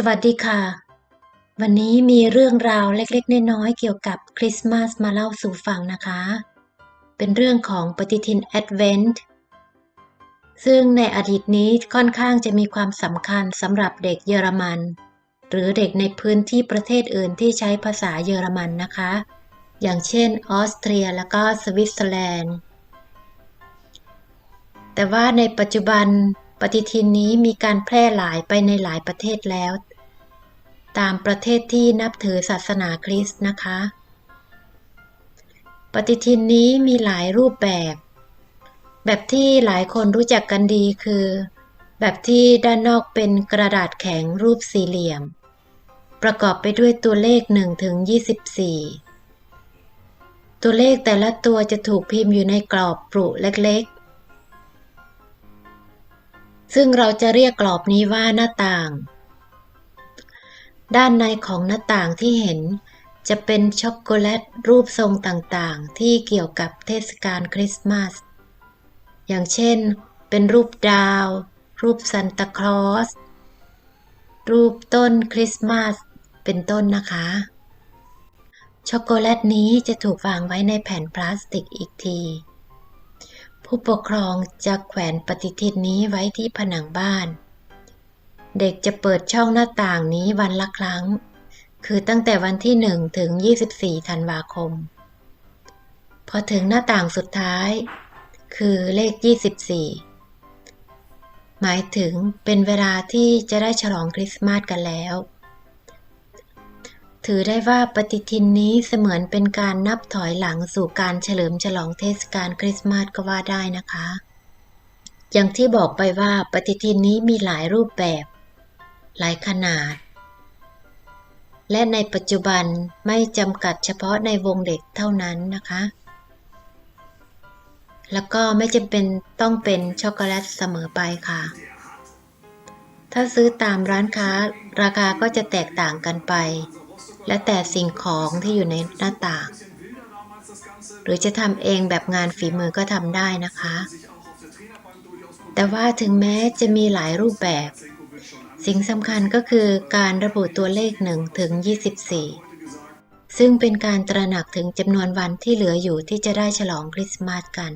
สวัสดีค่ะ วันนี้มีเรื่องราวเล็กๆ น้อยๆ เกี่ยวกับคริสต์มาสมาเล่าสู่ฟังนะคะ เป็นเรื่องของปฏิทินแอดเวนต์ซึ่งในอดีตนี้ค่อนข้างจะมีความสำคัญสำหรับเด็กเยอรมัน หรือเด็กในพื้นที่ประเทศอื่นที่ใช้ภาษาเยอรมันนะคะ อย่างเช่นออสเตรียแล้วก็สวิตเซอร์แลนด์ แต่ว่าในปัจจุบันปฏิทินนี้มีการแพร่หลายไปในหลายประเทศแล้ว ตามประเทศที่นับถือศาสนาคริสต์นะคะ ปฏิทินนี้มีหลายรูปแบบ แบบที่หลายคนรู้จักกันดีคือ แบบที่ด้านนอกเป็นกระดาษแข็งรูปสี่เหลี่ยม ประกอบไปด้วยตัวเลข1ถึง24 ตัวเลขแต่ละตัวจะถูกพิมพ์อยู่ในกรอบปรุเล็กๆ ซึ่งเราจะเรียกกรอบนี้ว่าหน้าต่าง ด้านในของหน้าต่างที่เห็น จะเป็นช็อกโกแลตรูปทรงต่างๆ ที่เกี่ยวกับเทศกาลคริสต์มาส อย่างเช่น เป็นรูปดาว รูปซันตาคลอส รูปต้นคริสต์มาส เป็นต้นนะคะ ช็อกโกแลตนี้จะถูกวางไว้ในแผ่นพลาสติกอีกทีผู้ปกครองจะแขวนปฏิทินนี้ไว้ที่ผนังบ้าน เด็กจะเปิดช่องหน้าต่างนี้วันละครั้ง คือตั้งแต่วันที่ 1 ถึง 24 ธันวาคม พอถึงหน้าต่างสุดท้าย คือเลข 24 หมายถึงเป็นเวลาที่จะได้ฉลองคริสต์มาสกันแล้ว ถือได้ว่าปฏิทินนี้เสมือนเป็นการนับถอยหลังสู่การเฉลิมฉลองเทศกาลคริสต์มาสก็ว่าได้นะคะอย่างที่บอกไปว่าปฏิทินนี้มีหลายรูปแบบ หลายขนาด และในปัจจุบันไม่จำกัดเฉพาะในวงเด็กเท่านั้นนะคะ แล้วก็ไม่จำเป็นต้องเป็นช็อกโกแลตเสมอไปค่ะ ถ้าซื้อตามร้านค้าราคาก็จะแตกต่างกันไป และแต่สิ่งของที่อยู่ในหน้าต่าง หรือจะทำเองแบบงานฝีมือก็ทำได้นะคะแต่ว่าถึงแม้จะมีหลายรูปแบบ สิ่งสำคัญก็คือการระบุตัวเลข1ถึง24 ซึ่งเป็นการตระหนักถึงจำนวนวันที่เหลืออยู่ที่จะได้ฉลองคริสต์มาสกัน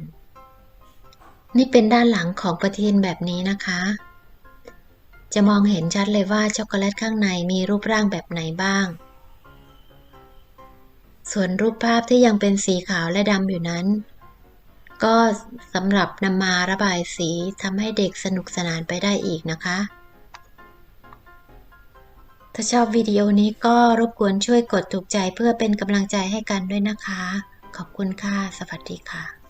นี่เป็นด้านหลังของปฏิทินแบบนี้นะคะ จะมองเห็นชัดเลยว่าช็อกโกแลตข้างในมีรูปร่างแบบไหนบ้าง ส่วนรูปภาพที่ยังเป็นสีขาวและดำอยู่นั้น ก็สำหรับนำมาระบายสีทำให้เด็กสนุกสนานไปได้อีกนะคะ ถ้าชอบวิดีโอนี้ก็รบกวนช่วยกดถูกใจเพื่อเป็นกำลังใจให้กันด้วยนะคะ ขอบคุณค่ะ สวัสดีค่ะ